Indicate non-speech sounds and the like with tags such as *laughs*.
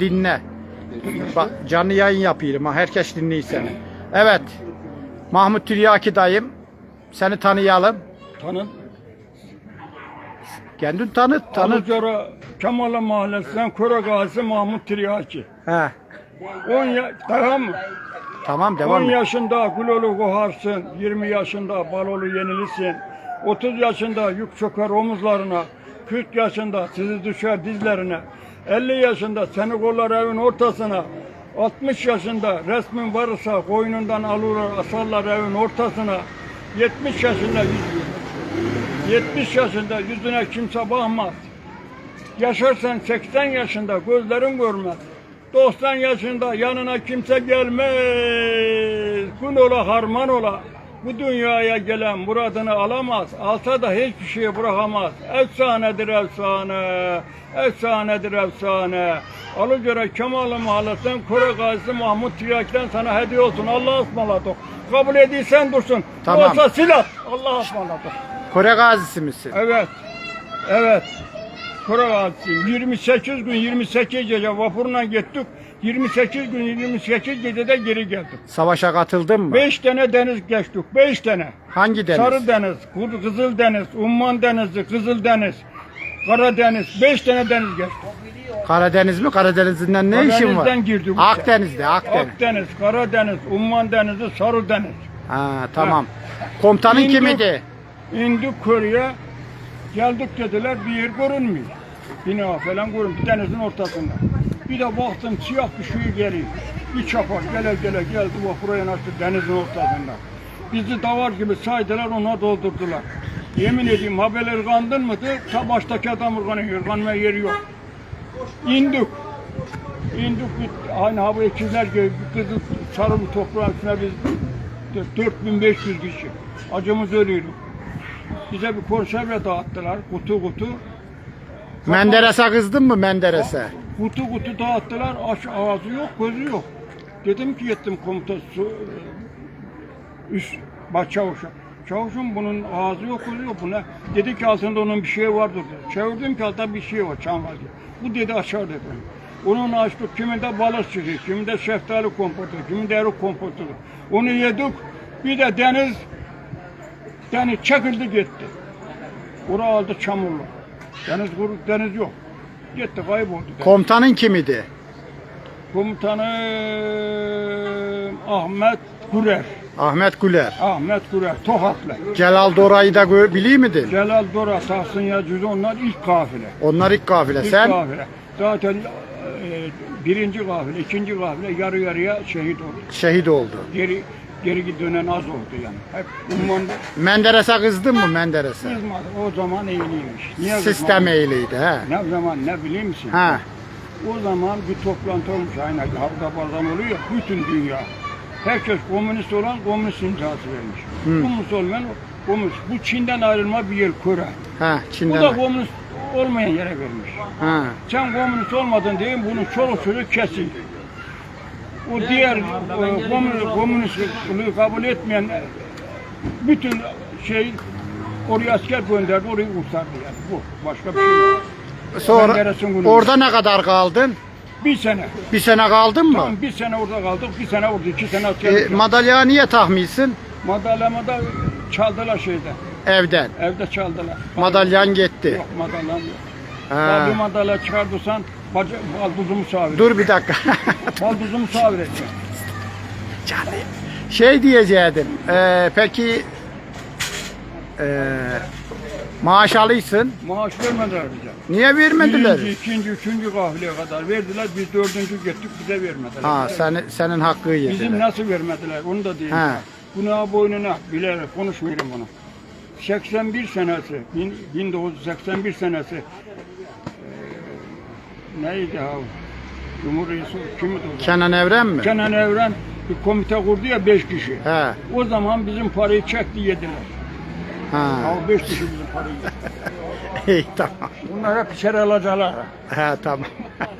Dinle. Bak canlı yayın yapıyorum ha. Herkes dinliyor seni. Evet. Mahmut Tiryaki dayım. Seni tanıyalım. Tanın. Kendin tanıt. Tanıt. Alıcara Kemal'a Mahallesi'nden Kora Gazi Mahmut Tiryaki. He. 10 ya tamam mı? Tamam 10 devam et. yaşında Gülolu Koharsın, 20 yaşında Balolu Yenilisin, 30 yaşında yük çöker omuzlarına, 40 yaşında sizi düşer dizlerine, 50 yaşında seni kollar evin ortasına, 60 yaşında resmin varsa koynundan alırlar asarlar evin ortasına, 70 yaşında 70 yaşında yüzüne kimse bakmaz. Yaşarsan 80 yaşında gözlerin görmez. 90 yaşında yanına kimse gelmez. Gün ola harman ola. Bu dünyaya gelen muradını alamaz. Alsa da hiçbir şey bırakamaz. Efsanedir efsane. Efsanedir efsane. Alıcıra Kemal'ı mahallesinden Kore Gazisi Mahmut Tirak'tan sana hediye olsun. Allah'a ısmarladık. Kabul ediysen dursun. Tamam. Olsa silah. Allah'a ısmarladık. Kore gazisi misin? Evet. Evet. Kuralatçıyım. 28 gün 28 gece vapurla gittik. 28 gün 28 gecede geri geldik. Savaşa katıldın mı? 5 tane deniz geçtik. 5 tane. Hangi deniz? Sarı deniz, Kızıl deniz, Umman denizi, Kızıl deniz, Karadeniz. 5 tane deniz geçtik. Karadeniz mi? Karadeniz'inden ne işin var? Karadeniz'den girdik. Akdeniz'de, Akdeniz. Akdeniz, Karadeniz, Umman denizi, Sarı deniz. Ha tamam. Komutanın İndik. kimidi? İndik Kore'ye. Geldik dediler bir yer görünmüyor. Bina falan görünmüyor. Denizin ortasında. Bir de baktım siyah bir şey geliyor. Bir çapar gele gele geldi vapura yanaştı denizin ortasında. Bizi davar gibi saydılar ona doldurdular. Yemin edeyim haberler kandın mıydı? Ta baştaki adam ırganıyor. Kanmaya yeri yok. İndik. İndik. Aynı ha bu ekizler gibi kızıl sarı bir toprağın üstüne biz 4500 kişi. Acımız ölüyordu. Bize bir konserve dağıttılar. Kutu kutu. Menderes'e kızdın mı Menderes'e? Kutu kutu dağıttılar. Aç, ağzı yok, gözü yok. Dedim ki gittim komuta su, üst baş çavuşa. Çavuşum bunun ağzı yok, gözü yok. Bu ne? Dedi ki altında onun bir şey vardır dedi. Çevirdim ki altta bir şey var, çam var diye. Bu dedi açar dedi. Onun açtık, kiminde balık çıkıyor, kiminde şeftali kompotu, kiminde erik kompotu. Onu yedik. Bir de deniz, deniz çekildi gitti. Oraya aldı çamurlu. Deniz kuru, deniz yok. Gitti kayboldu. deniz. Komutanın kimidi? Komutanım Ahmet Gürer. Ahmet Güler. Ahmet Gürer, Tokatlı. Celal Dora'yı da gö- biliyor muydun? Celal Dora, Tahsin Yacüzü onlar ilk kafile. Onlar ilk kafile. İlk Sen kafile. Zaten e, birinci kafile, ikinci kafile yarı yarıya şehit oldu. şehit oldu. Geri geri dönen az oldu yani. Hep ummanda Menderes'e kızdın mı Menderes'e? kızmadı. O zaman eğliymiş. Niye Sistem kızmadı? eğliydi he. Ne zaman ne biliyor musun? Ha. O zaman bir toplantı olmuş aynen hafta bazen oluyor bütün dünya. Herkes komünist olan komünist imzası vermiş. Komünist olmayan komünist. Bu Çin'den ayrılma bir yer Kore. Ha Bu da Çin'den. komünist olmayan yere vermiş. Ha. Sen komünist olmadın diye bunun çoluk çocuk kesin. O diğer e, komünist, komünistliği kabul etmeyen e, bütün şey oraya asker gönderdi, orayı kurtardı yani. Bu. Başka bir şey yok. Sonra Menderes'in günü. orada ne kadar kaldın? Bir sene. Bir sene kaldın mı? Tamam bir sene orada kaldık, bir sene orada, iki sene E, askerlik. E, madalya niye tahmisin? Madalyamı da çaldılar şeyde, Evden. evde çaldılar. Madalyan gitti. Yok madalyam yok. Ha. Ya bir madalya çıkardıysan bacı, balduzumu savir. Dur bir dakika. *laughs* Balduzumu savir edeceğim. şey diyecektim. e, peki e, maaş alıyorsun. Maaş vermediler bize. Niye vermediler? Birinci, ikinci, üçüncü kafileye kadar verdiler. Biz dördüncü gittik bize vermediler. Ha senin senin hakkı Bizim yediler. nasıl vermediler onu da diyeyim. Ha. Buna boynuna bilerek konuşmuyorum bunu. 81 senesi, bin- 1981 senesi neydi ha? Cumhuriyeti kimdi o? zaman? Kenan Evren mi? Kenan Evren bir komite kurdu ya 5 kişi. He. O zaman bizim parayı çekti yediler. Ha. Ha 5 kişi bizim parayı yedi. *laughs* İyi tamam. Bunlar hep içeri alacaklar. He tamam. *laughs*